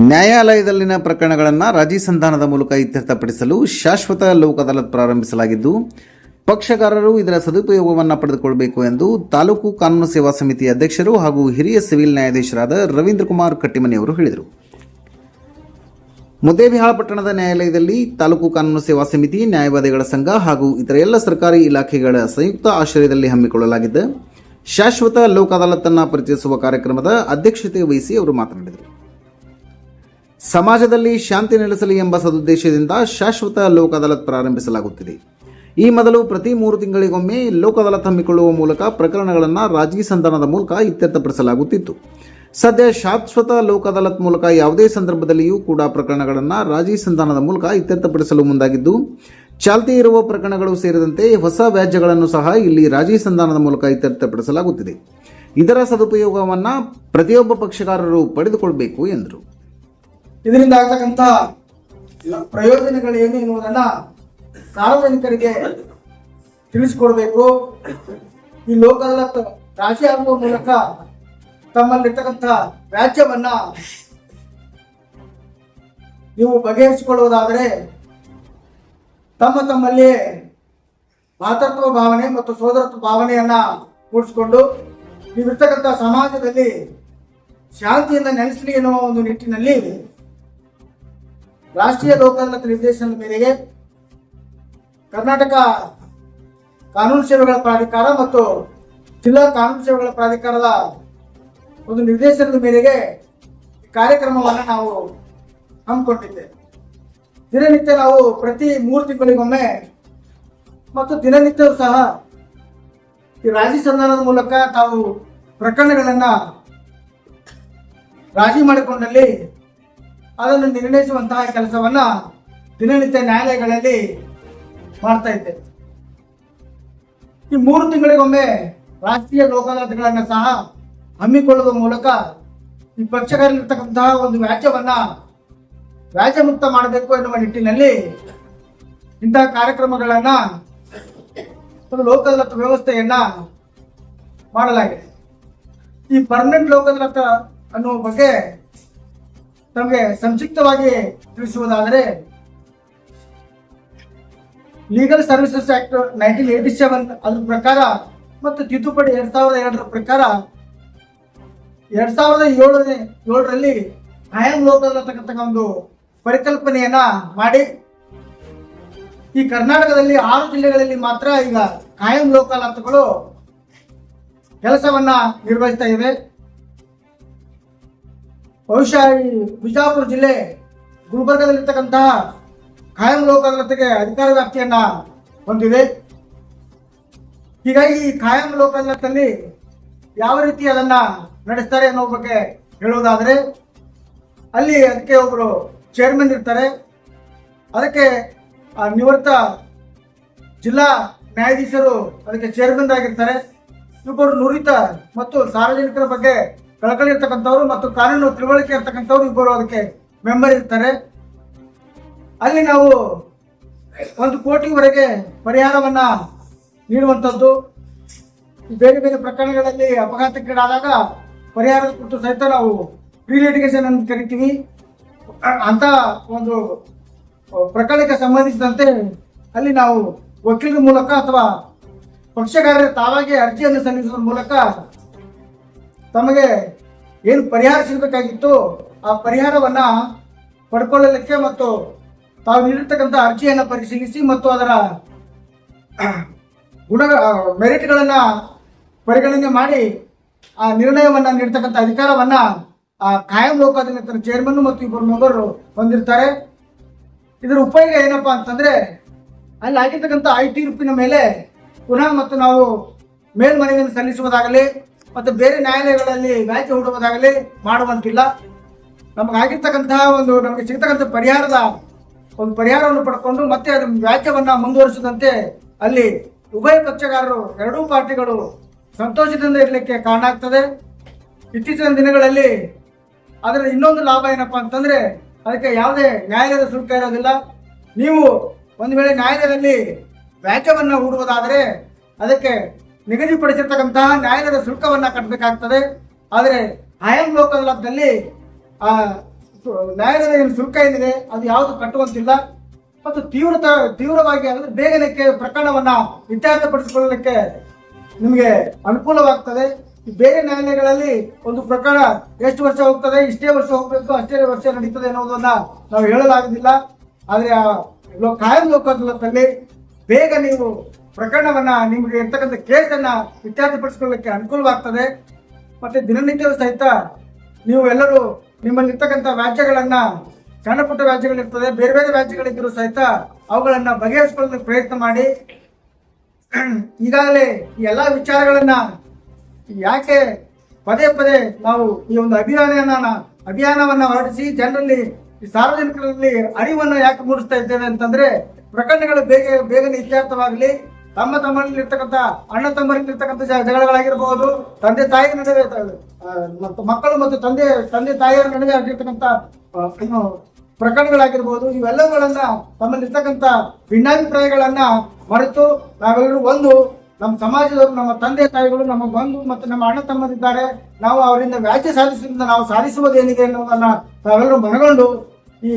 ನ್ಯಾಯಾಲಯದಲ್ಲಿನ ಪ್ರಕರಣಗಳನ್ನು ರಾಜಿ ಸಂಧಾನದ ಮೂಲಕ ಇತ್ಯರ್ಥಪಡಿಸಲು ಶಾಶ್ವತ ಲೋಕ್ ಅದಾಲತ್ ಪ್ರಾರಂಭಿಸಲಾಗಿದ್ದು, ಪಕ್ಷಗಾರರು ಇದರ ಸದುಪಯೋಗವನ್ನು ಪಡೆದುಕೊಳ್ಳಬೇಕು ಎಂದು ತಾಲೂಕು ಕಾನೂನು ಸೇವಾ ಸಮಿತಿ ಅಧ್ಯಕ್ಷರು ಹಾಗೂ ಹಿರಿಯ ಸಿವಿಲ್ ನ್ಯಾಯಾಧೀಶರಾದ ರವೀಂದ್ರ ಕುಮಾರ್ ಕಟ್ಟಿಮನಿ ಅವರು ಹೇಳಿದರು. ಮುದ್ದೇಬಿಹಾಳ ಪಟ್ಟಣದ ನ್ಯಾಯಾಲಯದಲ್ಲಿ ತಾಲೂಕು ಕಾನೂನು ಸೇವಾ ಸಮಿತಿ, ನ್ಯಾಯವಾದಿಗಳ ಸಂಘ ಹಾಗೂ ಇತರ ಎಲ್ಲ ಸರ್ಕಾರಿ ಇಲಾಖೆಗಳ ಸಂಯುಕ್ತ ಆಶ್ರಯದಲ್ಲಿ ಹಮ್ಮಿಕೊಳ್ಳಲಾಗಿದ್ದ ಶಾಶ್ವತ ಲೋಕ ಅದಾಲತ್ತನ್ನು ಪರಿಚಯಿಸುವ ಕಾರ್ಯಕ್ರಮದ ಅಧ್ಯಕ್ಷತೆ ವಹಿಸಿ ಅವರು ಮಾತನಾಡಿದರು. ಸಮಾಜದಲ್ಲಿ ಶಾಂತಿ ನೆಲೆಸಲಿ ಎಂಬ ಸದುದ್ದೇಶದಿಂದ ಶಾಶ್ವತ ಲೋಕ ಅದಾಲತ್ ಪ್ರಾರಂಭಿಸಲಾಗುತ್ತಿದೆ. ಈ ಮೊದಲು ಪ್ರತಿ ಮೂರು ತಿಂಗಳಿಗೊಮ್ಮೆ ಲೋಕ ಅದಾಲತ್ ಹಮ್ಮಿಕೊಳ್ಳುವ ಮೂಲಕ ಪ್ರಕರಣಗಳನ್ನು ರಾಜಿ ಸಂಧಾನದ ಮೂಲಕ ಇತ್ಯರ್ಥಪಡಿಸಲಾಗುತ್ತಿತ್ತು. ಸದ್ಯ ಶಾಶ್ವತ ಲೋಕ ಅದಾಲತ್ ಮೂಲಕ ಯಾವುದೇ ಸಂದರ್ಭದಲ್ಲಿಯೂ ಕೂಡ ಪ್ರಕರಣಗಳನ್ನು ರಾಜಿ ಸಂಧಾನದ ಮೂಲಕ ಇತ್ಯರ್ಥಪಡಿಸಲು ಮುಂದಾಗಿದ್ದು, ಚಾಲ್ತಿ ಇರುವ ಪ್ರಕರಣಗಳು ಸೇರಿದಂತೆ ಹೊಸ ವ್ಯಾಜ್ಯಗಳನ್ನು ಸಹ ಇಲ್ಲಿ ರಾಜಿ ಸಂಧಾನದ ಮೂಲಕ ಇತ್ಯರ್ಥಪಡಿಸಲಾಗುತ್ತಿದೆ. ಇದರ ಸದುಪಯೋಗವನ್ನು ಪ್ರತಿಯೊಬ್ಬ ಪಕ್ಷಗಾರರು ಪಡೆದುಕೊಳ್ಳಬೇಕು ಎಂದರು. ಇದರಿಂದ ಆಗ್ತಕ್ಕಂತ ಏನು ಎನ್ನುವುದನ್ನ ಸಾರ್ವಜನಿಕರಿಗೆ ತಿಳಿಸಿಕೊಡ್ಬೇಕು. ಈ ಲೋಕದ ರಾಶಿ ಆಗುವ ಮೂಲಕ ತಮ್ಮಲ್ಲಿರ್ತಕ್ಕಂಥ ವ್ಯಾಜ್ಯವನ್ನ ನೀವು ಬಗೆಹರಿಸಿಕೊಳ್ಳುವುದಾದರೆ ತಮ್ಮ ತಮ್ಮಲ್ಲಿ ಮಾತೃತ್ವ ಭಾವನೆ ಮತ್ತು ಸೋದರತ್ವ ಭಾವನೆಯನ್ನ ಮೂಡಿಸಿಕೊಂಡು ನೀವಿರ್ತಕ್ಕಂಥ ಸಮಾಜದಲ್ಲಿ ಶಾಂತಿಯಿಂದ ನೆಲೆಸಲಿ ಎನ್ನುವ ಒಂದು ನಿಟ್ಟಿನಲ್ಲಿ ರಾಷ್ಟ್ರೀಯ ಲೋಕ ಅದಾಲತ್ ನಿರ್ದೇಶನದ ಮೇರೆಗೆ ಕರ್ನಾಟಕ ಕಾನೂನು ಸೇವೆಗಳ ಪ್ರಾಧಿಕಾರ ಮತ್ತು ಜಿಲ್ಲಾ ಕಾನೂನು ಸೇವೆಗಳ ಪ್ರಾಧಿಕಾರದ ಒಂದು ನಿರ್ದೇಶನದ ಮೇರೆಗೆ ಕಾರ್ಯಕ್ರಮವನ್ನು ನಾವು ಹಮ್ಮಿಕೊಂಡಿದ್ದೇವೆ. ದಿನನಿತ್ಯ ನಾವು ಪ್ರತಿ ಮೂರು ತಿಂಗಳಿಗೊಮ್ಮೆ ಮತ್ತು ದಿನನಿತ್ಯವೂ ಸಹ ಈ ರಾಜಿ ಸಂಧಾನದ ಮೂಲಕ ತಾವು ಪ್ರಕರಣಗಳನ್ನು ರಾಜಿ ಮಾಡಿಕೊಂಡಲ್ಲಿ ಅದನ್ನು ನಿರ್ಣಯಿಸುವಂತಹ ಕೆಲಸವನ್ನ ದಿನನಿತ್ಯ ನ್ಯಾಯಾಲಯಗಳಲ್ಲಿ ಮಾಡ್ತಾ ಇದ್ದೆ ಈ ಮೂರು ತಿಂಗಳಿಗೊಮ್ಮೆ ರಾಷ್ಟ್ರೀಯ ಲೋಕ ಅದಾಲತ್ಗಳನ್ನ ಸಹ ಹಮ್ಮಿಕೊಳ್ಳುವ ಮೂಲಕ ಈ ಪಕ್ಷಗಾರಲ್ಲಿರ್ತಕ್ಕಂತಹ ಒಂದು ವ್ಯಾಜ್ಯವನ್ನ ವ್ಯಾಜ್ಯ ಮುಕ್ತ ಮಾಡಬೇಕು ಎನ್ನುವ ನಿಟ್ಟಿನಲ್ಲಿ ಇಂತಹ ಕಾರ್ಯಕ್ರಮಗಳನ್ನ ಲೋಕ ಅದಾಲತ್ ವ್ಯವಸ್ಥೆಯನ್ನ ಮಾಡಲಾಗಿದೆ. ಈ ಪರ್ಮನೆಂಟ್ ಲೋಕ ಅದಾಲತ್ ಅನ್ನುವ ಬಗ್ಗೆ ನಮಗೆ ಸಂಕ್ಷಿಪ್ತವಾಗಿ ತಿಳಿಸುವುದಾದರೆ legal services act nineteen eighty seven ಅದ್ರ ಪ್ರಕಾರ ಮತ್ತು ತಿದ್ದುಪಡಿ ಎರಡ್ ಸಾವಿರದ ಎರಡರ ಪ್ರಕಾರ ಎರಡ್ ಸಾವಿರದ ಏಳನೇ, ಏಳರಲ್ಲಿ ಕಾಯಂ ಲೋಕಲ್ ಅಂತಕ್ಕಂಥ ಒಂದು ಪರಿಕಲ್ಪನೆಯನ್ನ ಮಾಡಿ, ಈ ಕರ್ನಾಟಕದಲ್ಲಿ ಆರು ಜಿಲ್ಲೆಗಳಲ್ಲಿ ಮಾತ್ರ ಈಗ ಕಾಯಂ ಲೋಕಾಲತ್ಗಳು ಕೆಲಸವನ್ನ ನಿರ್ವಹಿಸ್ತಾ ಇವೆ. ಬಹುಶಃ ಈ ಬಿಜಾಪುರ ಜಿಲ್ಲೆ ಗುಲ್ಬರ್ಗದಲ್ಲಿರ್ತಕ್ಕಂತಹ ಕಾಯಂ ಲೋಕಾಲತ್ಗೆ ಅಧಿಕಾರ ವ್ಯಾಪ್ತಿಯನ್ನ ಹೊಂದಿದೆ. ಹೀಗಾಗಿ ಈ ಕಾಯಂ ಲೋಕಾಲತ್ತಲ್ಲಿ ಯಾವ ರೀತಿ ಅದನ್ನ ನಡೆಸ್ತಾರೆ ಅನ್ನೋ ಬಗ್ಗೆ ಹೇಳೋದಾದರೆ ಅಲ್ಲಿ ಅದಕ್ಕೆ ಒಬ್ಬರು ಚೇರ್ಮನ್ ಇರ್ತಾರೆ. ಅದಕ್ಕೆ, ಆ ನಿವೃತ್ತ ಜಿಲ್ಲಾ ನ್ಯಾಯಾಧೀಶರು ಅದಕ್ಕೆ ಚೇರ್ಮನ್ ಆಗಿರ್ತಾರೆ. ಇಬ್ಬರು ನುರಿತ ಮತ್ತು ಸಾರ್ವಜನಿಕರ ಬಗ್ಗೆ ಕಳಕಳಿ ಇರ್ತಕ್ಕಂಥವ್ರು ಮತ್ತು ಕಾನೂನು ತಿಳುವಳಿಕೆ ಇರ್ತಕ್ಕಂಥವ್ರು ಇಬ್ಬರು ಅದಕ್ಕೆ ಮೆಂಬರ್ ಇರ್ತಾರೆ. ಅಲ್ಲಿ ನಾವು ಒಂದು ಕೋಟಿವರೆಗೆ ಪರಿಹಾರವನ್ನ ನೀಡುವಂಥದ್ದು. ಬೇರೆ ಬೇರೆ ಪ್ರಕರಣಗಳಲ್ಲಿ ಅಪಘಾತಕ್ಕೀಡಾದಾಗ ಪರಿಹಾರದ ಕುರಿತು ಸಹಿತ ನಾವು ಪ್ರೀ ಲಿಟಿಗೇಷನ್ ಅಂತ ಕರಿತೀವಿ ಅಂತ ಒಂದು ಪ್ರಕರಣಕ್ಕೆ ಸಂಬಂಧಿಸಿದಂತೆ ಅಲ್ಲಿ ನಾವು ವಕೀಲರ ಮೂಲಕ ಅಥವಾ ಪಕ್ಷಗಾರರ ತಾವಾಗಿ ಅರ್ಜಿಯನ್ನು ಸಲ್ಲಿಸುವ ಮೂಲಕ ತಮಗೆ ಏನು ಪರಿಹಾರ ಸಿಗಬೇಕಾಗಿತ್ತು? ಆ ಪರಿಹಾರವನ್ನ ಪಡ್ಕೊಳ್ಳಲಿಕ್ಕೆ ಮತ್ತು ತಾವು ನೀಡಿರ್ತಕ್ಕಂಥ ಅರ್ಜಿಯನ್ನು ಪರಿಶೀಲಿಸಿ ಮತ್ತು ಅದರ ಗುಣ ಮೆರಿಟ್ಗಳನ್ನು ಪರಿಗಣನೆ ಮಾಡಿ ಆ ನಿರ್ಣಯವನ್ನ ನೀಡ್ತಕ್ಕಂಥ ಅಧಿಕಾರವನ್ನ ಆ ಕಾಯಂ ಲೋಕಾದಾಲತ್ನ ಚೇರ್ಮನ್ ಮತ್ತು ಇಬ್ಬರು ಮೆಂಬರು ಹೊಂದಿರ್ತಾರೆ. ಇದರ ಉಪಯೋಗ ಏನಪ್ಪ ಅಂತಂದ್ರೆ, ಅಲ್ಲಿ ಆಗಿರ್ತಕ್ಕಂಥ ಐ ರೂಪಿನ ಮೇಲೆ ಪುನಃ ಮತ್ತು ನಾವು ಮೇಲ್ಮನವಿಯನ್ನು ಸಲ್ಲಿಸುವುದಾಗಲಿ ಮತ್ತು ಬೇರೆ ನ್ಯಾಯಾಲಯಗಳಲ್ಲಿ ವ್ಯಾಜ್ಯ ಹೂಡುವುದಾಗಲಿ ಮಾಡುವಂತಿಲ್ಲ. ನಮಗಾಗಿರ್ತಕ್ಕಂತಹ ಒಂದು, ನಮಗೆ ಸಿಗ್ತಕ್ಕಂಥ ಪರಿಹಾರದ ಒಂದು ಪರಿಹಾರವನ್ನು ಪಡ್ಕೊಂಡು ಮತ್ತೆ ಅದರ ವ್ಯಾಜ್ಯವನ್ನ ಮುಂದುವರಿಸದಂತೆ ಅಲ್ಲಿ ಉಭಯ ಪಕ್ಷಗಾರರು ಎರಡೂ ಪಾರ್ಟಿಗಳು ಸಂತೋಷದಿಂದ ಇರಲಿಕ್ಕೆ ಕಾರಣ ಆಗ್ತದೆ. ಇತ್ತೀಚಿನ ದಿನಗಳಲ್ಲಿ ಅದರ ಇನ್ನೊಂದು ಲಾಭ ಏನಪ್ಪಾ ಅಂತಂದ್ರೆ ಅದಕ್ಕೆ ಯಾವುದೇ ನ್ಯಾಯಾಲಯದ ಶುಲ್ಕ ಇರೋದಿಲ್ಲ. ನೀವು ಒಂದು ವೇಳೆ ನ್ಯಾಯಾಲಯದಲ್ಲಿ ವ್ಯಾಜ್ಯವನ್ನು ಹೂಡುವುದಾದರೆ ಅದಕ್ಕೆ ನಿಗದಿಪಡಿಸಿರ್ತಕ್ಕಂತಹ ನ್ಯಾಯಾಲಯದ ಶುಲ್ಕವನ್ನ ಕಟ್ಟಬೇಕಾಗ್ತದೆ ಆದರೆ ಆಯಂ ಲೋಕದಲ್ಲಿ ಆ ನ್ಯಾಯಾಲಯದ ಏನು ಶುಲ್ಕ ಏನಿದೆ, ಅದು ಯಾವುದು ಕಟ್ಟುವಂತಿಲ್ಲ. ಮತ್ತು ತೀವ್ರತ, ತೀವ್ರವಾಗಿ ಅಂದ್ರೆ ಬೇಗನೆ ಪ್ರಕರಣವನ್ನ ಇತ್ಯರ್ಥಪಡಿಸಿಕೊಳ್ಳಲಿಕ್ಕೆ ನಿಮಗೆ ಅನುಕೂಲವಾಗ್ತದೆ. ಬೇರೆ ನ್ಯಾಯಾಲಯಗಳಲ್ಲಿ ಒಂದು ಪ್ರಕರಣ ಎಷ್ಟು ವರ್ಷ ಹೋಗ್ತದೆ, ಇಷ್ಟೇ ವರ್ಷ ಹೋಗಬೇಕು, ಅಷ್ಟೇ ವರ್ಷ ನಡೀತದೆ ಅನ್ನೋದನ್ನ ನಾವು ಹೇಳಲಾಗುದಿಲ್ಲ ಆದ್ರೆ ಕಾಯಂ ಲೋಕದಲ್ಲಿ ಬೇಗ ನೀವು ಪ್ರಕರಣವನ್ನ ನಿಮಗೆ ಇರ್ತಕ್ಕಂಥ ಕೇಸನ್ನ ಇತ್ಯರ್ಥಪಡಿಸಿಕೊಳ್ಳಲಿಕ್ಕೆ ಅನುಕೂಲವಾಗ್ತದೆ. ಮತ್ತೆ ದಿನನಿತ್ಯವೂ ಸಹಿತ ನೀವು ಎಲ್ಲರೂ ನಿಮ್ಮಲ್ಲಿ ಇರ್ತಕ್ಕಂಥ ವ್ಯಾಜ್ಯಗಳನ್ನ ಸಣ್ಣ ಪುಟ್ಟ ವ್ಯಾಜ್ಯಗಳಿರ್ತದೆ, ಬೇರೆ ಬೇರೆ ವ್ಯಾಜ್ಯಗಳಿದ್ದರೂ ಸಹಿತ ಅವುಗಳನ್ನ ಬಗೆಹರಿಸಿಕೊಳ್ಳಲು ಪ್ರಯತ್ನ ಮಾಡಿ. ಈಗಾಗಲೇ ಈ ಎಲ್ಲಾ ವಿಚಾರಗಳನ್ನ ಯಾಕೆ ಪದೇ ಪದೇ ನಾವು ಈ ಒಂದು ಅಭಿಯಾನ ಅಭಿಯಾನವನ್ನ ಹೊರಡಿಸಿ ಜನರಲ್ಲಿ ಸಾರ್ವಜನಿಕರಲ್ಲಿ ಅರಿವನ್ನು ಯಾಕೆ ಮೂಡಿಸ್ತಾ ಇದ್ದೇವೆ ಅಂತಂದ್ರೆ ಪ್ರಕರಣಗಳು ಬೇಗ, ಬೇಗನೆ ಇತ್ಯರ್ಥವಾಗಲಿ. ತಮ್ಮ ತಮ್ಮಲ್ಲಿರ್ತಕ್ಕಂಥ, ಅಣ್ಣ ತಮ್ಮರಲ್ಲಿರ್ತಕ್ಕಂಥ ಜಗಳಗಳಾಗಿರಬಹುದು ತಂದೆ ತಾಯಿ ನಡುವೆ ಮಕ್ಕಳು ಮತ್ತು ತಂದೆ ತಂದೆ ತಾಯಿಯರ ನಡುವೆ ಆಗಿರ್ತಕ್ಕಂಥ ಪ್ರಕರಣಗಳಾಗಿರ್ಬೋದು, ಇವೆಲ್ಲವುಗಳನ್ನ ತಮ್ಮಲ್ಲಿರ್ತಕ್ಕಂಥ ಭಿನ್ನಾಭಿಪ್ರಾಯಗಳನ್ನ ಮರೆತು ನಾವೆಲ್ಲರೂ ಒಂದು ನಮ್ಮ ಸಮಾಜದವರು, ನಮ್ಮ ತಂದೆ ತಾಯಿಗಳು, ನಮ್ಮ ಬಂಧು ಮತ್ತು ನಮ್ಮ ಅಣ್ಣ ತಮ್ಮರಿದ್ದಾರೆ. ನಾವು ಅವರಿಂದ ವ್ಯಾಜ್ಯ ಸಾಧಿಸುವುದರಿಂದ ನಾವು ಸಾಧಿಸುವುದೇನಿದೆ ಅನ್ನೋದನ್ನ ನಾವೆಲ್ಲರೂ ಮನಗೊಂಡು ಈ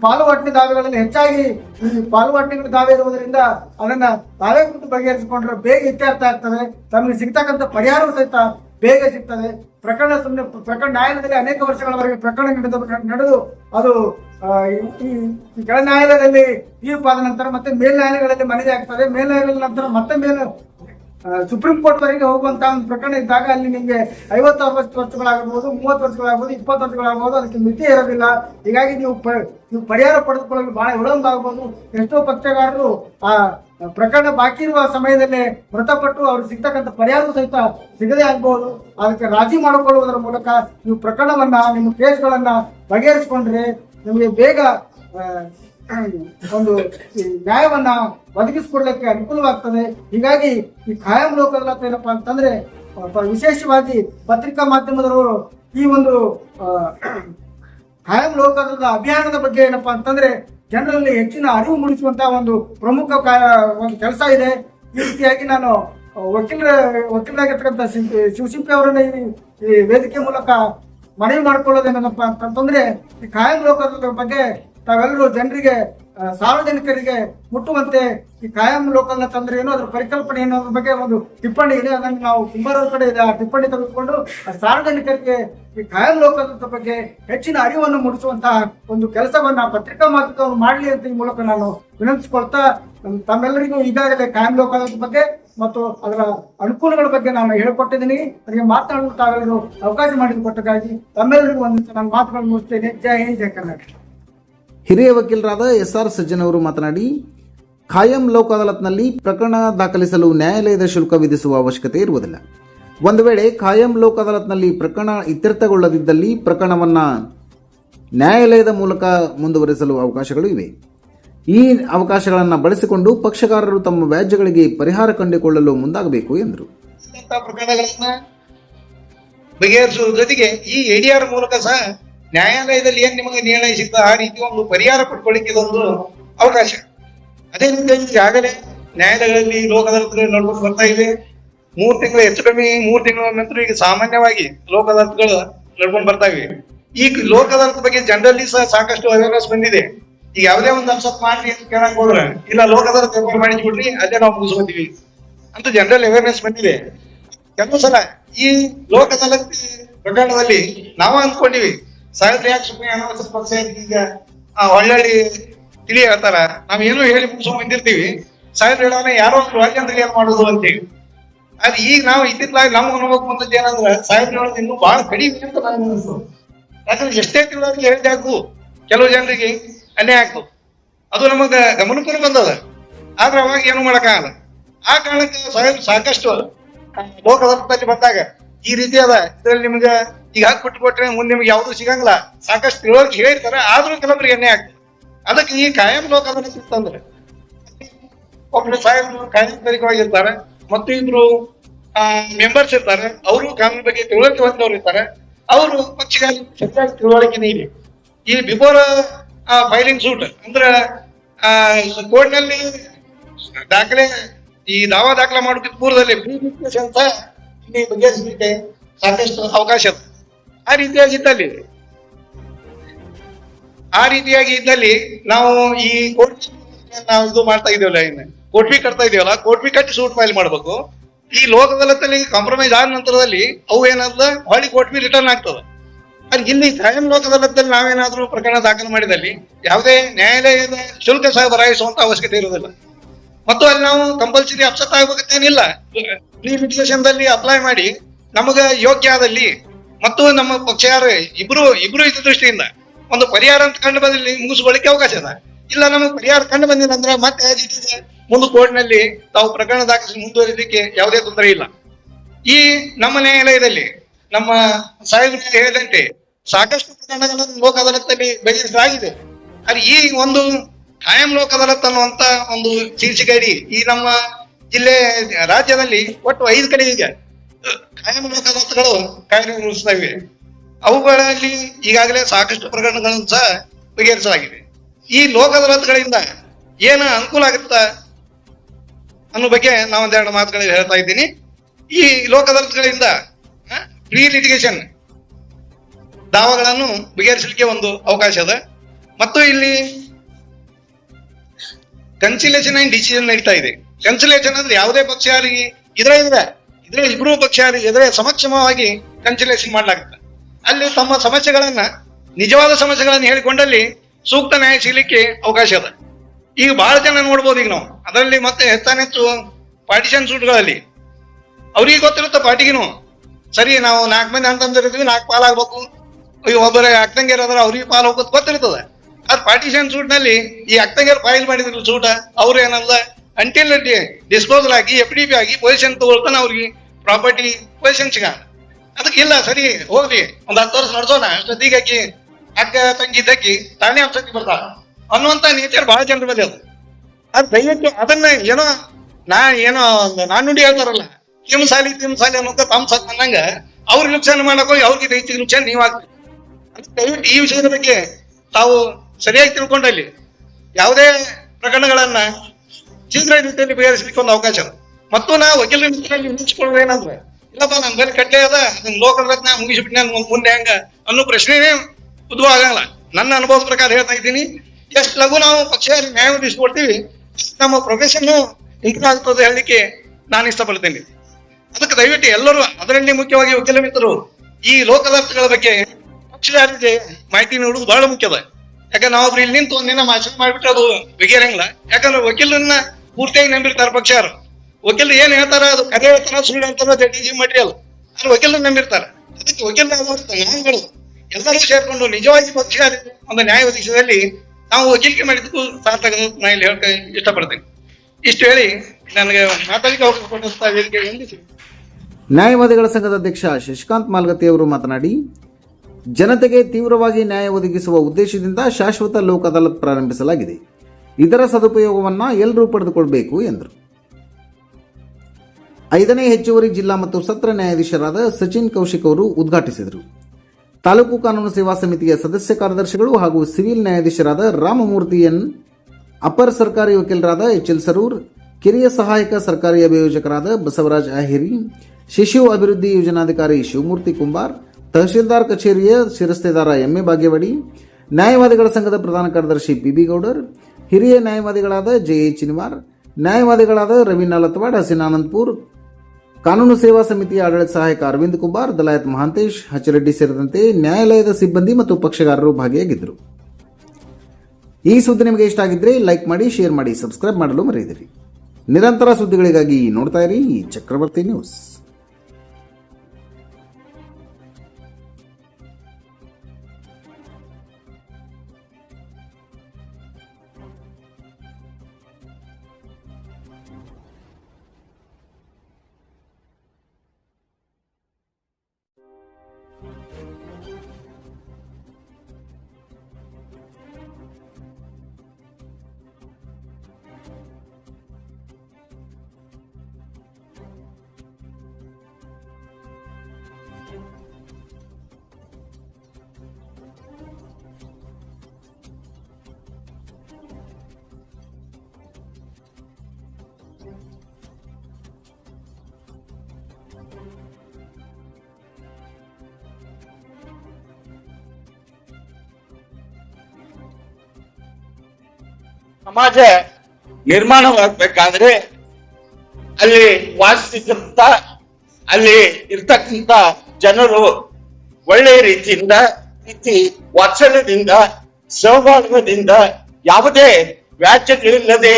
ಪಾಲುವಾಟನೆ ದಾವೆಗಳಲ್ಲಿ ಹೆಚ್ಚಾಗಿ ಈ ಪಾಲುವಾಟನೆಗಳ ದಾವೆ ಇರುವುದರಿಂದ ಅದನ್ನ ತಾವೇ ಕುರಿತು ಬಗೆಹರಿಸಿಕೊಂಡ್ರೆ ಬೇಗ ಇತ್ಯರ್ಥ ಆಗ್ತದೆ. ತಮಗೆ ಸಿಗ್ತಕ್ಕಂಥ ಪರಿಹಾರವೂ ಸಹಿತ ಬೇಗ ಸಿಗ್ತದೆ. ಪ್ರಕರಣ ಸುಮ್ಮನೆ ಪ್ರಕರಣ ನ್ಯಾಯಾಲಯದಲ್ಲಿ ಅನೇಕ ವರ್ಷಗಳವರೆಗೆ ಪ್ರಕರಣ ನಡೆದು ನಡೆದು ಅದು ಈ- ಕೆಳ ನ್ಯಾಯಾಲಯದಲ್ಲಿ ತೀರ್ಪಾದ ನಂತರ ಮತ್ತೆ ಮೇಲ್ ನ್ಯಾಯಾಲಯಗಳಲ್ಲಿ ಮನವಿ ಆಗ್ತದೆ. ಮೇಲ್ ನ್ಯಾಯಾಲಯದ ನಂತರ ಮತ್ತೆ ಮೇಲೆ ಸುಪ್ರೀಂ ಕೋರ್ಟ್ವರೆಗೆ ಹೋಗುವಂತಹ ಒಂದು ಪ್ರಕರಣ ಇದ್ದಾಗ ಅಲ್ಲಿ ನಿಮಗೆ ಐವತ್ತು ಅರವತ್ತು ವರ್ಷಗಳಾಗಬಹುದು, ಮೂವತ್ತು ವರ್ಷಗಳಾಗಬಹುದು, ಇಪ್ಪತ್ತು ವರ್ಷಗಳಾಗಬಹುದು, ಅದಕ್ಕೆ ಮಿತಿ ಇರೋದಿಲ್ಲ. ಹೀಗಾಗಿ ನೀವು ನೀವು ಪರಿಹಾರ ಪಡೆದುಕೊಳ್ಳಲು ಬಹಳ ವಿಳಂಬ ಆಗಬಹುದು ಎಷ್ಟೋ ಪಕ್ಷಗಾರರು ಆ, ಪ್ರಕರಣ ಬಾಕಿ ಇರುವ ಸಮಯದಲ್ಲೇ ಮೃತಪಟ್ಟು ಅವ್ರಿಗೆ ಸಿಗ್ತಕ್ಕಂಥ ಪರಿಹಾರ ಸಹಿತ ಸಿಗದೇ ಆಗಬಹುದು. ಅದಕ್ಕೆ ರಾಜಿ ಮಾಡಿಕೊಳ್ಳುವುದರ ಮೂಲಕ ನೀವು ಪ್ರಕರಣವನ್ನ, ನಿಮ್ಮ ಕೇಸ್ಗಳನ್ನ ಬಗೆಹರಿಸಿಕೊಂಡ್ರೆ ನಿಮಗೆ ಬೇಗ ಒಂದು ನ್ಯಾಯವನ್ನ ಒದಗಿಸಿಕೊಡ್ಲಿಕ್ಕೆ ಅನುಕೂಲವಾಗ್ತದೆ. ಹೀಗಾಗಿ ಈ ಖಾಯಂ ಲೋಕದಲ್ಲಿ ಏನಪ್ಪಾ ಅಂತಂದ್ರೆ ವಿಶೇಷವಾಗಿ ಪತ್ರಿಕಾ ಮಾಧ್ಯಮದವರು ಈ ಒಂದು ಖಾಯಂ ಲೋಕದ ಅಭಿಯಾನದ ಬಗ್ಗೆ ಏನಪ್ಪಾ ಅಂತಂದ್ರೆ, ಜನರಲ್ಲಿ ಹೆಚ್ಚಿನ ಅರಿವು ಮೂಡಿಸುವಂತಹ ಒಂದು ಪ್ರಮುಖ ಒಂದು ಕೆಲಸ ಇದೆ. ಈ ರೀತಿಯಾಗಿ ನಾನು ವಕೀಲರ, ವಕೀಲರಾಗಿರ್ತಕ್ಕಂಥ ಶಿವ್- ಶಿವಶಿಂಪಿ ಅವರನ್ನ ಈ ಈ ವೇದಿಕೆ ಮೂಲಕ ಮನವಿ ಮಾಡ್ಕೊಳ್ಳೋದೇನಪ್ಪ ಅಂತಂದ್ರೆ, ಈ ಖಾಯಂ ಲೋಕದ ಬಗ್ಗೆ ತಾವೆಲ್ಲರೂ ಜನರಿಗೆ ಸಾರ್ವಜನಿಕರಿಗೆ ಮುಟ್ಟುವಂತೆ ಈ ಕಾಯಂ ಲೋಕಲ್ನ ತಂದ್ರೆ ಏನು ಅದ್ರ ಪರಿಕಲ್ಪನೆ ಏನು ಅದ್ರ ಬಗ್ಗೆ ಒಂದು ಟಿಪ್ಪಣಿ ಇದೆ. ಅದನ್ನು ನಾವು ಕುಂಬಾರವ್ರ ಕಡೆ ಇದೆ ಆ ಟಿಪ್ಪಣಿ ತೆಗೆದುಕೊಂಡು ಸಾರ್ವಜನಿಕರಿಗೆ ಈ ಕಾಯಂ ಲೋಕದ ಬಗ್ಗೆ ಹೆಚ್ಚಿನ ಅರಿವನ್ನು ಮೂಡಿಸುವಂತಹ ಒಂದು ಕೆಲಸವನ್ನ ಪತ್ರಿಕಾ ಮಾಧ್ಯಮ ಮಾಡಲಿ ಅಂತ ಈ ಮೂಲಕ ನಾನು ವಿನಂತಿಸಿಕೊಳ್ತಾ ತಮ್ಮೆಲ್ಲರಿಗೂ ಈಗಾಗಲೇ ಕಾಯಂ ಲೋಕದ ಬಗ್ಗೆ ಮತ್ತು ಅದರ ಅನುಕೂಲಗಳ ಬಗ್ಗೆ ನಾನು ಹೇಳ್ಕೊಟ್ಟಿದ್ದೀನಿ. ಅದಕ್ಕೆ ಮಾತನಾಡಲು ತಾವೆಲ್ಲರೂ ಅವಕಾಶ ಮಾಡಿಕೊಟ್ಟಕ್ಕಾಗಿ ತಮ್ಮೆಲ್ಲರಿಗೂ ಒಂದಿಷ್ಟು ನಾನು ಮಾತುಗಳನ್ನು ಮುಗಿಸ್ತೇನೆ ಜಯ ಹಿಂದ್, ಜೈ ಕರ್ನಾಟಕ. ಹಿರಿಯ ವಕೀಲರಾದ ಎಸ್ ಆರ್ ಸಜ್ಜನ್ ಅವರು ಮಾತನಾಡಿ, ಖಾಯಂ ಲೋಕ ಅದಾಲತ್ನಲ್ಲಿ ಪ್ರಕರಣ ದಾಖಲಿಸಲು ನ್ಯಾಯಾಲಯದ ಶುಲ್ಕ ವಿಧಿಸುವ ಅವಶ್ಯಕತೆ ಇರುವುದಿಲ್ಲ. ಒಂದು ವೇಳೆ ಖಾಯಂ ಲೋಕ ಅದಾಲತ್ನಲ್ಲಿ ಪ್ರಕರಣ ಇತ್ಯರ್ಥಗೊಳ್ಳದಿದ್ದಲ್ಲಿ ಪ್ರಕರಣವನ್ನ ನ್ಯಾಯಾಲಯದ ಮೂಲಕ ಮುಂದುವರಿಸಲು ಅವಕಾಶಗಳು ಇವೆ. ಈ ಅವಕಾಶಗಳನ್ನು ಬಳಸಿಕೊಂಡು ಪಕ್ಷಕಾರರು ತಮ್ಮ ವ್ಯಾಜ್ಯಗಳಿಗೆ ಪರಿಹಾರ ಕಂಡುಕೊಳ್ಳಲು ಮುಂದಾಗಬೇಕು ಎಂದರು. ಬಗೆಹರಿಸುವ ಜೊತೆಗೆ ಈ ಎಡಿಆರ್ ಮೂಲಕ ಸಹ ನ್ಯಾಯಾಲಯದಲ್ಲಿ ಏನ್ ನಿಮಗೆ ನಿರ್ಣಯ ಸಿಗ್ತದೆ, ಆ ರೀತಿ ಒಂದು ಪರಿಹಾರ ಪಡ್ಕೊಳ್ಳಿಕ್ಕೆ ಇದೊಂದು ಅವಕಾಶ. ಅದೇ ರೀತಿ ಈಗಾಗಲೇ ನ್ಯಾಯಾಲಯಗಳಲ್ಲಿ ಲೋಕ ಅದಾಲತ್ಗಳು ನಡ್ಕೊಂಡು ಬರ್ತಾ ಇದೆ. ಮೂರ್ ತಿಂಗಳು, ಹೆಚ್ಚು ಕಮ್ಮಿ ಮೂರ್ ತಿಂಗಳ ನಂತರ ಈಗ ಸಾಮಾನ್ಯವಾಗಿ ಲೋಕ ಅದಾಲತ್ಗಳು ನಡ್ಕೊಂಡು ಬರ್ತಾ ಇವೆ. ಈ ಲೋಕ ಅದಾಲತ್ ಬಗ್ಗೆ ಜನರಲ್ಲಿ ಸಹ ಸಾಕಷ್ಟು ಅವೇರ್ನೆಸ್ ಬಂದಿದೆ. ಈಗ ಯಾವುದೇ ಒಂದು ಅಂಶ ಮಾಡ್ರಿ ಅಂತ ಕೇಳಕ್ ಹೋದ್ರೆ, ಇಲ್ಲ ಲೋಕ ಅದಾಲತ್ ಮಾಡಿಸ್ಬಿಡ್ರಿ ಅಲ್ಲೇ ನಾವು ಮುಗಿಸ್ಕೊತೀವಿ ಅಂತ ಜನರಲ್ ಅವೇರ್ನೆಸ್ ಬಂದಿದೆ. ಕೆಲವು ಸಲ ಈ ಲೋಕ ಅದಾಲತ್ ಪ್ರಕರಣದಲ್ಲಿ ನಾವು ಅಂದ್ಕೊಂಡಿವಿ ಸಾಹೇಬ್ರು ಯಾಕೆ ಸುಮ್ಮನೆ ಅನಾವಶ್ಯಕ ಪಕ್ಷ ಈಗ, ಆ ಹೊಳ್ಳಳ್ಳಿ ತಿಳಿ ಹೇಳ್ತಾರ, ನಾವ್ ಏನೋ ಹೇಳಿ ಮುಗಿಸ್ಕೊಂಡ್ ಬಂದಿರ್ತೀವಿ. ಸಾಹೇಬ್ರು ಹೇಳೋಣ ಯಾರೋ ಒಂದು ಅಂತ ಏನ್ ಮಾಡೋದು ಅಂತೇಳಿ ಆದ್ರೆ ಈಗ ನಾವು ಇದ್ದಿದ್ಲಾಗ ನಮ್ಗೆ ಅನುಭವಕ್ಕೆ ಬಂದದ್ದು ಏನಂದ್ರೆ ಸಾಹೇಬ್ರು ಹೇಳೋದು ಇನ್ನೂ ಬಹಳ ಕಡಿಮೆ ಅಂತ ನಾನು ಅನಿಸ್ತು. ಯಾಕಂದ್ರೆ ಎಷ್ಟೇ ತಿಳುವಳಿಕೆ ಹಾಕು ಕೆಲವು ಜನರಿಗೆ ಅನ್ಯಾಯ ಆಗ್ತು ಅದು ನಮಗ ಗಮನಕ್ಕೂ ಬಂದದ. ಆದ್ರೆ ಅವಾಗ ಏನು ಮಾಡಕ್ಕಾಗಲ್ಲ. ಆ ಕಾರಣಕ್ಕೆ ಸ್ವಯಂ ಸಾಕಷ್ಟು ಲೋಕ ಅದಾಲತ್ನಲ್ಲಿ ಬಂದಾಗ ಈ ರೀತಿ ಅದ. ಇದ್ರಲ್ಲಿ ನಿಮ್ಗೆ ಈಗ ಕೊಟ್ಟು ಕೊಟ್ರೆ ಮುಂದೆ ನಿಮ್ಗೆ ಯಾವ್ದು ಸಿಗಂಗಿಲ್ಲ. ಸಾಕಷ್ಟು ತಿಳುವಳಿಕೆ ಹೇಳಿರ್ತಾರೆ ಆದ್ರೂ ಕೆಲವೊಬ್ರಿಗೆ ಎಣ್ಣೆ ಆಗ್ತದೆ. ಅದಕ್ಕೆ ಈ ಕಾಯಂ ಲೋಕ ಇತ್ತಂದ್ರೆ ಒಬ್ರು ಸಾಹೇಬರು ಕಾಯಂತರಿಕವಾಗಿರ್ತಾರೆ ಮತ್ತು ಇಬ್ರು ಮೆಂಬರ್ಸ್ ಇರ್ತಾರೆ, ಅವರು ಕಾನೂನು ಬಗ್ಗೆ ತಿಳುವಳಿಕೆ ಹೊಂದವ್ರು ಇರ್ತಾರೆ. ಅವರು ಪಕ್ಷಿಗಾಗಿ ಸರಿಯಾಗಿ ತಿಳುವಳಿಕೆ ನೀಡಿ ಈ ಬಿಫೋರ್ ಫೈಲಿಂಗ್ ಸೂಟ್ ಅಂದ್ರೆ ಕೋರ್ಟ್ನಲ್ಲಿ ದಾಖಲೆ, ಈ ದಾವಾ ದಾಖಲೆ ಮಾಡೋದಕ್ಕೆ ಪೂರ್ವದಲ್ಲಿ ಪ್ರೀ ಅಂತ ಇಲ್ಲಿ ಬಗೆಹರಿಸಲಿಕ್ಕೆ ಸಾಕಷ್ಟು ಅವಕಾಶ? ಆ ರೀತಿಯಾಗಿ ಇದ್ದಲ್ಲಿ. ಆ ರೀತಿಯಾಗಿ ಇದ್ದಲ್ಲಿ ನಾವು ಈ ಕೋರ್ಟ್ ನಾವು ಇದು ಮಾಡ್ತಾ ಇದೀವಲ್ಲ ಇನ್ನು. ಕೋರ್ಟ್ ಫೀ ಕಟ್ತಾ ಇದೀವಲ್ಲ ಕೋರ್ಟ್ ಫೀ ಕಟ್ಟಿ ಸೂಟ್ ಫೈಲ್ ಮಾಡಬೇಕು. ಈ ಲೋಕದಲ್ಲತ್ತಲ್ಲಿ ಕಾಂಪ್ರಮೈಸ್ ಆದ ನಂತರದಲ್ಲಿ ಅವು ಏನಾದ ಹೊಳಿ ಕೋರ್ಟ್ ಫೀ ರಿಟರ್ನ್ ಆಗ್ತದೆ. ಅಲ್ಲಿ ಇಲ್ಲಿ ಸ್ವಯಂ ಲೋಕ ಅದಾಲತ್ತಲ್ಲಿ ನಾವೇನಾದ್ರೂ ಪ್ರಕರಣ ದಾಖಲು ಮಾಡಿದಲ್ಲಿ ಯಾವುದೇ ನ್ಯಾಯಾಲಯದ ಶುಲ್ಕ ಸಹ ಬರಾಯಿಸುವಂತ ಅವಶ್ಯಕತೆ ಇರುವುದಿಲ್ಲ. ಮತ್ತು ಅಲ್ಲಿ ನಾವು ಕಂಪಲ್ಸರಿ ಅಪ್ಸೆಟ್ ಆಗ್ಬೇಕಂತೇನಿಲ್ಲ. ಪ್ರೀ ದಲ್ಲಿ ಅಪ್ಲೈ ಮಾಡಿ ನಮಗ ಯೋಗ್ಯ ಆದಲ್ಲಿ ಮತ್ತು ನಮ್ಮ ಪಕ್ಷ ಯಾರು ಇಬ್ರು ಇಬ್ರು ಇದ್ದ ದೃಷ್ಟಿಯಿಂದ ಒಂದು ಪರಿಹಾರ ಅಂತ ಕಂಡು ಬಂದಲ್ಲಿ ಮುಗಿಸ್ಕೊಳ್ಳಿಕ್ಕೆ ಅವಕಾಶ ಅದ. ಇಲ್ಲ ನಮಗೆ ಪರಿಹಾರ ಕಂಡು ಬಂದಿಲ್ಲ ಅಂದ್ರೆ ಮತ್ತೆ ಮುಂದೆ ಕೋರ್ಟ್ನಲ್ಲಿ ತಾವು ಪ್ರಕರಣ ದಾಖಲಿಸಿ ಮುಂದುವರಿದಕ್ಕೆ ಯಾವುದೇ ತೊಂದರೆ ಇಲ್ಲ. ಈ ನಮ್ಮ ನ್ಯಾಯಾಲಯದಲ್ಲಿ ನಮ್ಮ ಸಾಹೇಬರು ಹೇಳಿದಂತೆ ಸಾಕಷ್ಟು ಪ್ರಕರಣಗಳನ್ನು ಲೋಕ ಅದಾಲತ್ತಲ್ಲಿ ಬಗೆಹರಿಸಲಾಗಿದೆ ಆದ್ರೆ ಈ ಒಂದು ಕಾಯಂ ಲೋಕ ಅದಾಲತ್ ಅನ್ನುವಂತ ಒಂದು ಶೀರ್ಷಿಕೆಯಡಿ ಈ ನಮ್ಮ ಜಿಲ್ಲೆ, ರಾಜ್ಯದಲ್ಲಿ ಒಟ್ಟು ಐದು ಕಡೆ ಇದೆ. ಕಾಯಂ ಅದಾಲತ್ಗಳು ಕಾರ್ಯನಿರ್ವಹಿಸ್ತಾ ಅವುಗಳಲ್ಲಿ ಈಗಾಗಲೇ ಸಾಕಷ್ಟು ಪ್ರಕರಣಗಳನ್ನು ಸಹ ಬಗೆಹರಿಸಲಾಗಿದೆ. ಈ ಲೋಕ ಅದಾಲತ್ಗಳಿಂದ ಏನು ಅನುಕೂಲ ಆಗುತ್ತಾ ಅನ್ನೋ ಬಗ್ಗೆ ನಾವು ಒಂದೆರಡು ಮಾತುಗಳು ಹೇಳ್ತಾ ಇದ್ದೀನಿ. ಈ ಲೋಕ ಅದಾಲತ್ಗಳಿಂದ ಪ್ರೀ ಲಿಟಿಗೇಷನ್ ದಾವಗಳನ್ನು ಬಗೆಹರಿಸಲಿಕ್ಕೆ ಒಂದು ಅವಕಾಶ ಅದ ಮತ್ತು ಇಲ್ಲಿ ಕನ್ಸಿಲೇಷನ್ ಅಂಡ್ ಡಿಸಿಷನ್ ನಡೀತಾ ಇದೆ. ಕನ್ಸಿಲೇಷನ್ ಅಂದ್ರೆ ಯಾವುದೇ ಪಕ್ಷ ಯಾರಿಗೆ ಇದ್ರೆ ಇದ್ರೆ ಇದ್ರೆ ಇಬ್ರು ಪಕ್ಷ ಯಾರಿಗೆ ಇದ್ರೆ ಸಮಕ್ಷಮವಾಗಿ ಕನ್ಸಿಲೇಷನ್ ಮಾಡ್ಲಾಗುತ್ತೆ. ಅಲ್ಲಿ ತಮ್ಮ ಸಮಸ್ಯೆಗಳನ್ನ, ನಿಜವಾದ ಸಮಸ್ಯೆಗಳನ್ನು ಹೇಳಿಕೊಂಡಲ್ಲಿ ಸೂಕ್ತ ನ್ಯಾಯ ಸಿಗಲಿಕ್ಕೆ ಅವಕಾಶ ಅದ ಈಗ ಬಹಳ ಜನ ನೋಡ್ಬೋದು ಈಗ ನಾವು. ಅದರಲ್ಲಿ ಮತ್ತೆ ಹೆಚ್ಚಾನೆಚ್ಚು ಪಾರ್ಟಿಷನ್ ಸೂಟ್ಗಳಲ್ಲಿ. ಅವ್ರಿಗೆ ಗೊತ್ತಿರುತ್ತೆ ಪಾರ್ಟಿಗೂ ಸರಿ, ನಾವು ನಾಲ್ಕು ಮಂದಿ ಅಂತಂದಿರ್ತೀವಿ, ನಾಲ್ಕು ಪಾಲ್ ಆಗ್ಬೇಕು ಈಗ ಒಬ್ಬರ ಅಕ್ತಂಗೇರ್ ಅದ್ರ ಅವ್ರಿಗೆ ಪಾಲ್ ಹೋಗೋದು ಗೊತ್ತಿರ್ತದೆ. ಅದ್ ಪಾರ್ಟಿಷನ್ ಸೂಟ್ನಲ್ಲಿ ಈ ಅಕ್ತಂಗೇರ್ ಫೈಲ್ ಮಾಡಿದ್ರು ಸೂಟ, ಅವ್ರು ಏನಲ್ಲ ಅಂಟಿಲ್ ಡಿಸ್ಪೋಸಲ್ ಆಗಿ ಎಫ್ ಡಿ ಪಿ ಆಗಿ ಪೊಸಿಷನ್ ತಗೊಳ್ತಾನೆ ಅವ್ರಿಗೆ. ಪ್ರಾಪರ್ಟಿ ಪೊಸಿಷನ್ ಸಿಗ ಅದಕ್ಕೆ ಇಲ್ಲ, ಸರಿ ಹೋಗ್ರಿ ಒಂದ್ ಹತ್ತು ವರ್ಷ ನಡ್ಸೋಣ. ಅಷ್ಟೊತ್ತಿಗೆ ಆಕಿ ಅಕ್ಕ, ತಂಗಿ ಇದ್ದಕ್ಕಿ ತಾನೇ ಅನ್ಸಕ್ಕೆ ಬರ್ತಾಳ. ಅನ್ನುವಂತ ನೇಚರ್ ಬಹಳ ಜನರ ಮೇಲೆ ಅದು. ಅದ್ ದಯವಿಟ್ಟು ಅದನ್ನ ಏನೋ ನಾ ಏನೋ ಒಂದು ನಾನುಡಿ ಹೇಳ್ತಾರಲ್ಲ. ಕಿಮ್ ಸಾಲಿ ಕಿಮ್ ಸಾಲಿ ಅನ್ನೋಂತ ತಮ್ಮ ಸತ್ ಅನ್ನಂಗ ಅವ್ರಿಗೆ ನುಕ್ಸಾನ ಮಾಡಕ್ ಅವ್ರಿಗೆ ದೈತಿಗೆ ನುಕ್ಸಾನ ನೀವು ಆಗ್ತೀವಿ ದಯವಿಟ್ಟು ಈ ವಿಷಯದ ಬಗ್ಗೆ ತಾವು ಸರಿಯಾಗಿ ತಿಳ್ಕೊಂಡಲ್ಲಿ ಯಾವುದೇ ಪ್ರಕರಣಗಳನ್ನ ಶೀಘ್ರ ರೀತಿಯಲ್ಲಿ ಬಗೆಹರಿಸಲಿಕ್ಕೆ ಒಂದು ಅವಕಾಶ ಅದ ಮತ್ತು ನಾ ವಕೀಲರ ಮಿತ್ರರಲ್ಲಿ ವಿನಿಸಿಕೊಳ್ಳೋದು ಏನಂದ್ರೆ. ಇಲ್ಲಪ್ಪ ನಮ್ಮ ಬಳಿ ಕಟ್ಟೆ ಅದ ಅದನ್ನ ಲೋಕದ ರತ್ನ ಮುಗಿಸ್ಬಿಟ್ಟು ಮುಂದೆ ಹೆಂಗ ಅನ್ನೋ ಪ್ರಶ್ನೆನೇ ಉದ್ಭವ ಆಗಲ್ಲ ನನ್ನ ಅನುಭವದ ಪ್ರಕಾರ ಹೇಳ್ತಾ ಇದ್ದೀನಿ. ಎಷ್ಟು ಲಘು ನಾವು ಪಕ್ಷ ನ್ಯಾಯ ನಮ್ಮ ಪ್ರೊಫೆಷನ್ ಇಂಪ್ರೂವ್ ಆಗ್ತದೆ ಹೇಳಲಿಕ್ಕೆ ನಾನು ಇಷ್ಟಪಡ್ತೇನೆ. ಅದಕ್ಕೆ ದಯವಿಟ್ಟು ಎಲ್ಲರೂ ಅದರಲ್ಲಿ ಮುಖ್ಯವಾಗಿ ವಕೀಲ ಮಿತ್ರರು, ಈ ಲೋಕದಾರ್ಥಗಳ ಬಗ್ಗೆ ಪಕ್ಷದಾರರಿಗೆ ಮಾಹಿತಿ ನೀಡುವುದು ಬಹಳ ಮುಖ್ಯದ. ಯಾಕಂದ್ರೆ ನಾವು ಒಬ್ರು ಇಲ್ಲಿ ನಿಂತು ಒಂದಿನ ಮಾಸ್ಟರ್ ಮಾಡಿಬಿಟ್ರೆ ಅದು ಬಗೆಹರಂಗಿಲ್ಲ ಯಾಕಂದ್ರೆ ವಕೀಲರನ್ನ ಪೂರ್ತಿಯಾಗಿ ನಂಬಿರ್ತಾರ ಪಕ್ಷ ಅವರು ವಕೀಲರು ಏನ್ ಹೇಳ್ತಾರ ಅದು ಕರೆ ಹೇಳ್ತಾರ, ಸುಳ್ಳು ಅಂತಾರ ದಟ್ ಮಟೀರಿಯಲ್ ಅದು. ವಕೀಲರು ನಂಬಿರ್ತಾರೆ. ಅದಕ್ಕೆ ವಕೀಲರ ನ್ಯಾಯಗಳು ಎಲ್ಲರೂ ಸೇರ್ಕೊಂಡು ನಿಜವಾಗಿ ಪಕ್ಷ ಒಂದು ನ್ಯಾಯ ಒದಗಿಸಿದಲ್ಲಿ ನಾವು ವಕೀಲಿಕೆ ಮಾಡಿದ್ದಕ್ಕೂ ಸಾರ್ಥಕ ನಾ ಇಲ್ಲಿ ಹೇಳಕ್ಕೆ ಇಷ್ಟಪಡ್ತೇನೆ. ಇಷ್ಟು ಹೇಳಿ ನನಗೆ ಮಾತಾಡಿಕೆ ಅವಕಾಶ ಕೊಟ್ಟಂತ ವೇದಿಕೆ ಹೊಂದಿಸಿ ನ್ಯಾಯವಾದಿಗಳ ಸಂಘದ ಅಧ್ಯಕ್ಷ ಶಶಿಕಾಂತ್ ಮಾಲ್ಗತಿ ಅವರು ಮಾತನಾಡಿ, ಜನತೆಗೆ ತೀವ್ರವಾಗಿ ನ್ಯಾಯ ಒದಗಿಸುವ ಉದ್ದೇಶದಿಂದ ಶಾಶ್ವತ ಲೋಕ ಅದಾಲತ್ ಪ್ರಾರಂಭಿಸಲಾಗಿದೆ. ಇದರ ಸದುಪಯೋಗವನ್ನು ಎಲ್ಲರೂ ಪಡೆದುಕೊಳ್ಬೇಕು ಎಂದರು. ಐದನೇ ಹೆಚ್ಚುವರಿ ಜಿಲ್ಲಾ ಮತ್ತು ಸತ್ರ ನ್ಯಾಯಾಧೀಶರಾದ ಸಚಿನ್ ಕೌಶಿಕ್ ಅವರು ಉದ್ಘಾಟಿಸಿದರು. ತಾಲೂಕು ಕಾನೂನು ಸೇವಾ ಸಮಿತಿಯ ಸದಸ್ಯ ಕಾರ್ಯದರ್ಶಿಗಳು ಹಾಗೂ ಸಿವಿಲ್ ನ್ಯಾಯಾಧೀಶರಾದ ರಾಮಮೂರ್ತಿ ಎನ್, ಅಪರ್ ಸರ್ಕಾರಿ ವಕೀಲರಾದ ಎಚ್ ಎಲ್ ಸರೂರ್, ಕಿರಿಯ ಸಹಾಯಕ ಸರ್ಕಾರಿ ಅಭಿಯೋಜಕರಾದ ಬಸವರಾಜ್ ಅಹಿರಿ ಶಿಶು ಅಭಿವೃದ್ಧಿ ಯೋಜನಾಧಿಕಾರಿ ಶಿವಮೂರ್ತಿ ಕುಂಬಾರ್, ತಹಶೀಲ್ದಾರ್ ಕಚೇರಿಯ ಶಿರಸ್ತೆದಾರ ಎಂಎ ಭಾಗ್ಯವಡಿ, ನ್ಯಾಯವಾದಿಗಳ ಸಂಘದ ಪ್ರಧಾನ ಕಾರ್ಯದರ್ಶಿ ಪಿಬಿ ಗೌಡರ್ ಹಿರಿಯ ನ್ಯಾಯವಾದಿಗಳಾದ ಜೆ ಎ ಚಿನಿವಾರ್ ನ್ಯಾಯವಾದಿಗಳಾದ ರವೀನ್ ಅಲತ್ವಾಡ್ ಹಸಿನ್ ಆನಂದ್ಪುರ್ ಕಾನೂನು ಸೇವಾ ಸಮಿತಿಯ ಆಡಳಿತ ಸಹಾಯಕ ಅರವಿಂದ್ ಕುಮಾರ್, ದಲಾಯತ್ ಮಹಾಂತೇಶ್ ಹಚ್ಚರೆಡ್ಡಿ ಸೇರಿದಂತೆ ನ್ಯಾಯಾಲಯದ ಸಿಬ್ಬಂದಿ ಮತ್ತು ಪಕ್ಷಗಾರರು ಭಾಗಿಯಾಗಿದ್ದರು. ಈ ಸುದ್ದಿ ನಿಮಗೆ ಇಷ್ಟ ಆಗಿದ್ರೆ ಲೈಕ್ ಮಾಡಿ, ಶೇರ್ ಮಾಡಿ, ಸಬ್ಸ್ಕ್ರೈಬ್ ಮಾಡಲು ಮರೆಯದಿರಿ. ನಿರಂತರ ಸುದ್ದಿಗಳಿಗಾಗಿ ನೋಡ್ತಾ ಇರಿ, ಚಕ್ರವರ್ತಿ ನ್ಯೂಸ್. ಸಮಾಜ ನಿರ್ಮಾಣವಾಗಬೇಕಾದ್ರೆ ಅಲ್ಲಿ ವಾಸಿಸಿದಂತ, ಅಲ್ಲಿ ಇರ್ತಕ್ಕಂತ ಜನರು ಒಳ್ಳೆಯ ರೀತಿಯಿಂದ ರೀತಿ ವಾತ್ಸಲ್ಯದಿಂದ ಸೌಭಾಗ್ಯದಿಂದ ಯಾವುದೇ ವ್ಯಾಜ್ಯಗಳಿಲ್ಲದೆ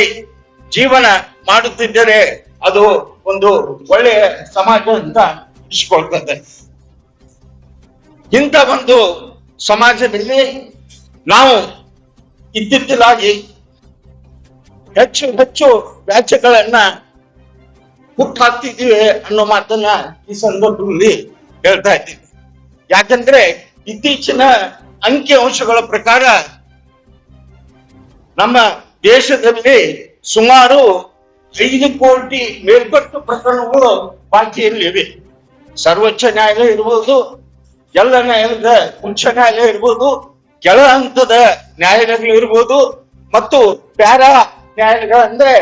ಜೀವನ ಮಾಡುತ್ತಿದ್ದರೆ ಅದು ಒಂದು ಒಳ್ಳೆಯ ಸಮಾಜ ಅಂತ ಇಸ್ಕೊಳ್ತದೆ ಇಂಥ ಒಂದು ಸಮಾಜದಲ್ಲಿ ನಾವು ಇತ್ತಿತ್ತಲಾಗಿ ಹೆಚ್ಚು ಹೆಚ್ಚು ವ್ಯಾಜ್ಯಗಳನ್ನ ಹುಟ್ಟಾಕ್ತಿದ್ದೀವಿ ಅನ್ನೋ ಮಾತನ್ನ ಈ ಸಂದರ್ಭದಲ್ಲಿ ಹೇಳ್ತಾ ಇದ್ದೀನಿ. ಯಾಕಂದ್ರೆ ಇತ್ತೀಚಿನ ಅಂಕಿ ಅಂಶಗಳ ಪ್ರಕಾರ ನಮ್ಮ ದೇಶದಲ್ಲಿ ಸುಮಾರು ಐದು ಕೋಟಿ ಮೇಲ್ಪಟ್ಟು ಪ್ರಕರಣಗಳು ಬಾಕಿಯಲ್ಲಿವೆ. ಸರ್ವೋಚ್ಚ ನ್ಯಾಯಾಲಯ ಇರ್ಬೋದು, ಎಲ್ಲ ನ್ಯಾಯಾಲಯದ ಉಚ್ಚ ನ್ಯಾಯಾಲಯ ಇರ್ಬೋದು, ಕೆಳ ಹಂತದ ನ್ಯಾಯಾಲಯಗಳು ಇರ್ಬೋದು, ಮತ್ತು ಪ್ಯಾರಾ ನ್ಯಾಯಾಲಯಗಳು ಅಂದ್ರೆ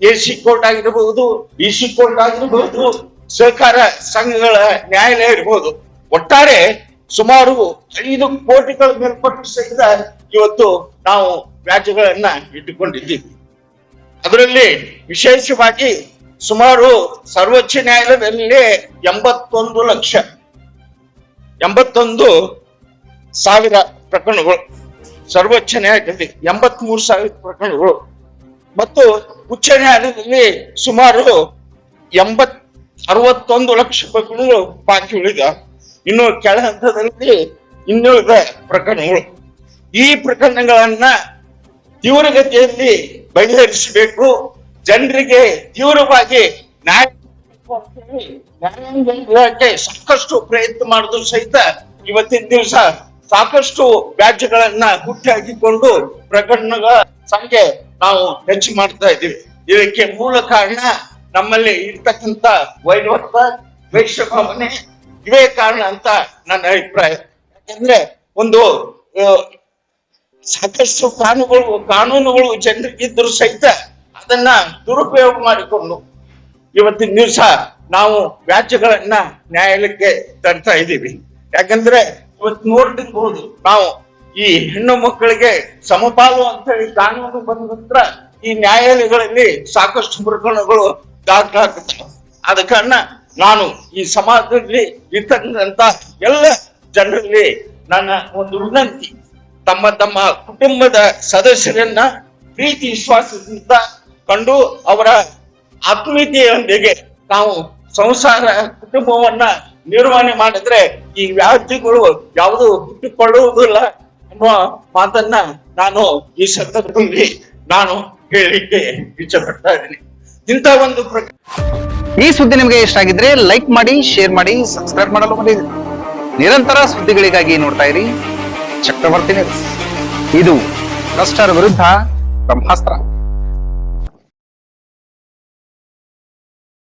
ಎ ಸಿ ಕೋರ್ಟ್ ಆಗಿರಬಹುದು ಬಿ ಸಿ ಕೋರ್ಟ್ ಆಗಿರಬಹುದು ಸಹಕಾರ ಸಂಘಗಳ ನ್ಯಾಯಾಲಯ ಇರಬಹುದು ಒಟ್ಟಾರೆ ಸುಮಾರು ಐದು ಕೋಟಿಗಳ ಮೇಲ್ಪಟ್ಟು ಸಹಿತ ಇವತ್ತು ನಾವು ವ್ಯಾಜ್ಯಗಳನ್ನ ಇಟ್ಟುಕೊಂಡಿದ್ದೀವಿ. ಅದರಲ್ಲಿ ವಿಶೇಷವಾಗಿ ಸುಮಾರು ಸರ್ವೋಚ್ಚ ನ್ಯಾಯಾಲಯದಲ್ಲಿ ಎಂಬತ್ತೊಂದು ಲಕ್ಷ, ಎಂಬತ್ತೊಂದು ಸಾವಿರ ಪ್ರಕರಣಗಳು. ಸರ್ವೋಚ್ಚ ನ್ಯಾಯಾಲಯದಲ್ಲಿ ಎಂಬತ್ ಮೂರು ಸಾವಿರ ಪ್ರಕರಣಗಳು. ಮತ್ತು ಉಚ್ಚ ನ್ಯಾಯಾಲಯದಲ್ಲಿ ಸುಮಾರು ಎಂಬತ್ ಅರವತ್ತೊಂದು ಲಕ್ಷ ಪ್ರಕರಣಗಳು ಬಾಕಿ ಉಳಿದ. ಇನ್ನು ಕೆಳ ಹಂತದಲ್ಲಿ ಇನ್ನುಳಿದ ಪ್ರಕರಣಗಳು. ಈ ಪ್ರಕರಣಗಳನ್ನ ತೀವ್ರಗತಿಯಲ್ಲಿ ಬಗೆಹರಿಸಬೇಕು ಜನರಿಗೆ ತೀವ್ರವಾಗಿ ನ್ಯಾಯ ನ್ಯಾಯಾಂಗ ಇಲಾಖೆ ಸಾಕಷ್ಟು ಪ್ರಯತ್ನ ಮಾಡಿದ್ರು ಸಹಿತ ಇವತ್ತಿನ ದಿವಸ ಸಾಕಷ್ಟು ವ್ಯಾಜ್ಯಗಳನ್ನ ಹುಟ್ಟಿ ಹಾಕಿಕೊಂಡು ಪ್ರಕರಣಗಳ ಸಂಖ್ಯೆ ನಾವು ಹೆಚ್ಚು ಮಾಡ್ತಾ ಇದ್ದೀವಿ. ಇದಕ್ಕೆ ಮೂಲ ಕಾರಣ ನಮ್ಮಲ್ಲಿ ಇರ್ತಕ್ಕಂತ ವೈರತ್ವ ವೈಶ್ಯಭಾವನೆ ಇವೇ ಕಾರಣ ಅಂತ ನನ್ನ ಅಭಿಪ್ರಾಯ. ಯಾಕಂದ್ರೆ ಒಂದು ಸಾಕಷ್ಟು ಕಾನೂನುಗಳು ಕಾನೂನುಗಳು ಜನರಿಗಿದ್ರು ಸಹಿತ ಅದನ್ನ ದುರುಪಯೋಗ ಮಾಡಿಕೊಂಡು ಇವತ್ತಿನ ದಿವಸ ನಾವು ವ್ಯಾಜ್ಯಗಳನ್ನ ನ್ಯಾಯಾಲಯಕ್ಕೆ ತರ್ತಾ ಇದ್ದೀವಿ. ಯಾಕಂದ್ರೆ ಇವತ್ತು ನೋಡ್ತಿರ್ಬೋದು ನಾವು ಈ ಹೆಣ್ಣು ಮಕ್ಕಳಿಗೆ ಸಮಪಾಲು ಅಂತ ಹೇಳಿ ಕಾನೂನು ಬಂದ ನಂತರ ಈ ನ್ಯಾಯಾಲಯಗಳಲ್ಲಿ ಸಾಕಷ್ಟು ಪ್ರಕರಣಗಳು ದಾಖಲಾಗುತ್ತವೆ ಆದ ಕಾರಣ ನಾನು ಈ ಸಮಾಜದಲ್ಲಿ ಇರ್ತಕ್ಕಂಥ ಎಲ್ಲ ಜನರಲ್ಲಿ ನನ್ನ ಒಂದು ವಿನಂತಿ, ತಮ್ಮ ತಮ್ಮ ಕುಟುಂಬದ ಸದಸ್ಯರನ್ನ ಪ್ರೀತಿ ವಿಶ್ವಾಸದಿಂದ ಕಂಡು ಅವರ ಆತ್ಮೀಯತೆಯೊಂದಿಗೆ ನಾವು ಸಂಸಾರ ಕುಟುಂಬವನ್ನ ನಿರ್ವಹಣೆ ಮಾಡಿದ್ರೆ ಈ ವ್ಯಾಪ್ತಿಗಳು ಯಾವುದು ಹುಟ್ಟಿಕೊಳ್ಳುವುದಿಲ್ಲ ಅನ್ನುವ ಮಾತನ್ನ ನಾನು ಈ ಸಂದರ್ಭದಲ್ಲಿ ನಾನು ಹೇಳಿಕ್ಕೆ ಇಚ್ಛೆ ಪಡ್ತಾ ಇದ್ದೀನಿ. ಇಂಥ ಒಂದು ಈ ಸುದ್ದಿ ನಿಮಗೆ ಇಷ್ಟ ಆಗಿದ್ರೆ ಲೈಕ್ ಮಾಡಿ, ಶೇರ್ ಮಾಡಿ, ಸಬ್ಸ್ಕ್ರೈಬ್ ಮಾಡಲು ಮರೆಯದಿರಿ ನಿರಂತರ ಸುದ್ದಿಗಳಿಗಾಗಿ ನೋಡ್ತಾ ಇರಿ. ಚಕ್ರವರ್ತಿ ಇದು ಭ್ರಷ್ಟರ ವಿರುದ್ಧ ಬ್ರಹ್ಮಾಸ್ತ್ರ.